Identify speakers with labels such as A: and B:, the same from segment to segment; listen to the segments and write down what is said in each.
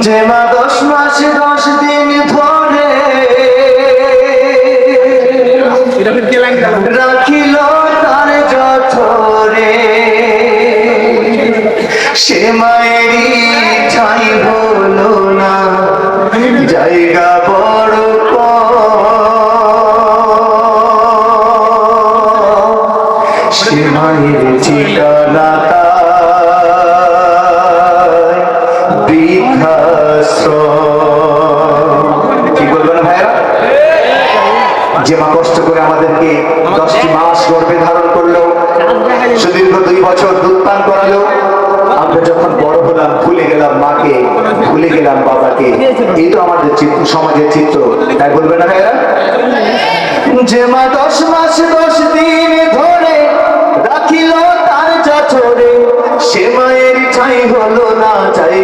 A: যে মা দশ মাস দশ দিন ধরে রাখিল তার জঠরে সে মায়েরই ঠাই হলো না জায়গা বড়। সে মায়ের ঠিকানা বৃদ্ধাশ্রম কি বলবেন ভাইয়া যে মা কষ্ট করে আমাদেরকে দশটি মাস গর্ভে ধারণ করল, সুদীর্ঘ দুই বছর দুধ পান করালো, আমরা যখন বড় হলাম, ভুলে গেলাম মাকে, ভুলে গেলাম বাবাকে। এই তো আমাদের চিত্র, সমাজের চিত্র। তাই বলবে না ভাইয়া যে মা দশ মাস, দশ দিন ধরে রাখিল তার চচরে সে মায়ের ঠাই হলো না জায়গা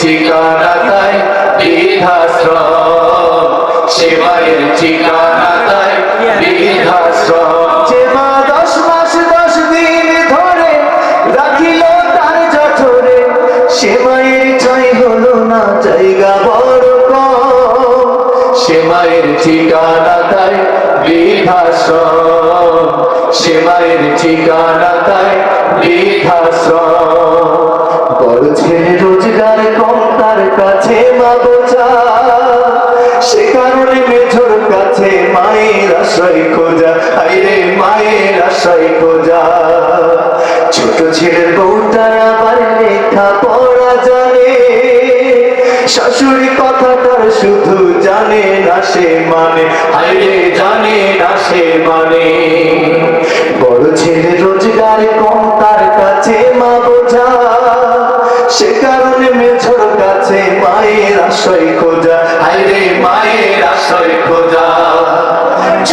A: ঠিকানা তাই বৃদ্ধাশ্রম। সে মায়ের ঠিকানা তাই বৃদ্ধাশ্রম। মা দশ মাস, দশ দিন ধরে রাখিল তার জঠরে সে মায়ের ঠাই হলো না, জায়গা বড় কম। সে মায়ের ঠিকানা তাই বৃদ্ধাশ্রম। সে ঠিকানা আশ্রয় খোঁজা, আইরে মায়ের আশ্রয় খোঁজা। ছোট ছেলের বউটা আবার লেখা পড়া জানে। শাশুড়ি কথাটার শুধু জানে না সে মানে। আইরে জানে না সে মানে। বড় ছেলে রোজগার কম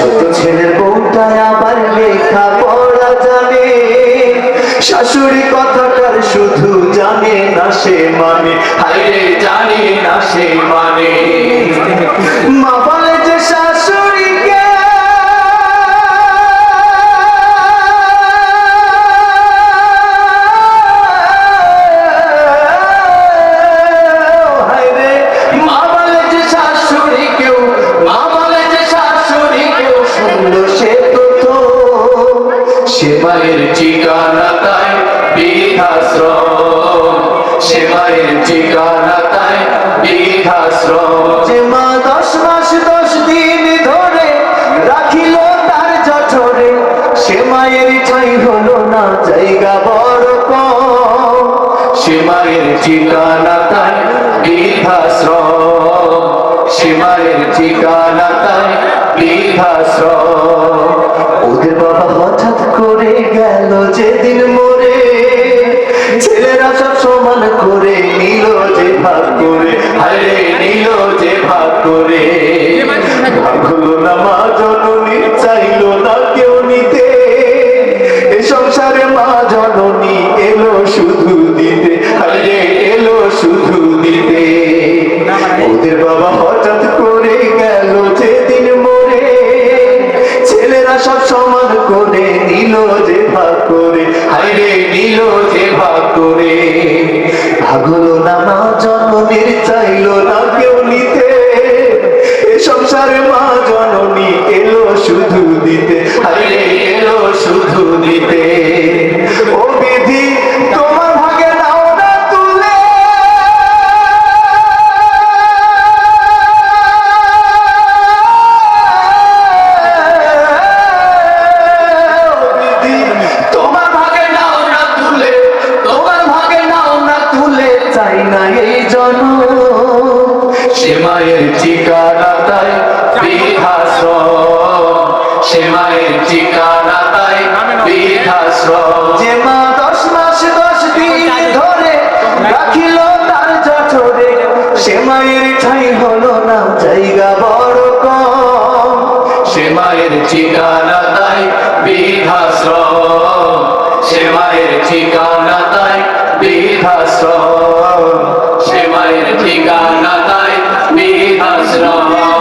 A: ছোট ছেলের বউটা আবার লেখা পড়া জানে। শাশুড়ি কথাটার শুধু জানে না সে মানে। হাইরে জানে না সে মানে। ঠিকানা তাই বৃদ্ধাশ্রম। যে মা দশ মাস দশ দিন ধরে রাখিল তার জঠরে সে মায়ের ঠাই হলো না জায়গা বড় কম। সে মায়ের ঠিকানা তাই বৃদ্ধাশ্রম। সে মায়ের ঠিকানা তাই বৃদ্ধাশ্রম। ওদের বাবা হঠাৎ করে গেল যেদিন মরে সব সমান করে নিল যে ভাগ করে। হায় নিল যে ভাগ করে। ভাগলো না মা জননী চাইলো চাইলো না কেউ নিতে। এ সংসারে মা জননী এলো শুধু দিতে। এলো শুধু দিতে। চাই না এই জন সে মায়ের ঠিকানা তাই বৃদ্ধাশ্রম। সে মায়ের ঠিকানা তাই বৃদ্ধাশ্রম। যে মা দশ মাস দশ দিন ধরে রাখিল তার জঠরে সে মায়ের ঠাই হলো না, জায়গা বড় কম। সে মায়ের ঠিকানা তাই বৃদ্ধাশ্রম। সে মায়ের ঠিকানা বৃদ্ধাশ্রম সে মায়ের ঠিকানা তাই বৃদ্ধাশ্রম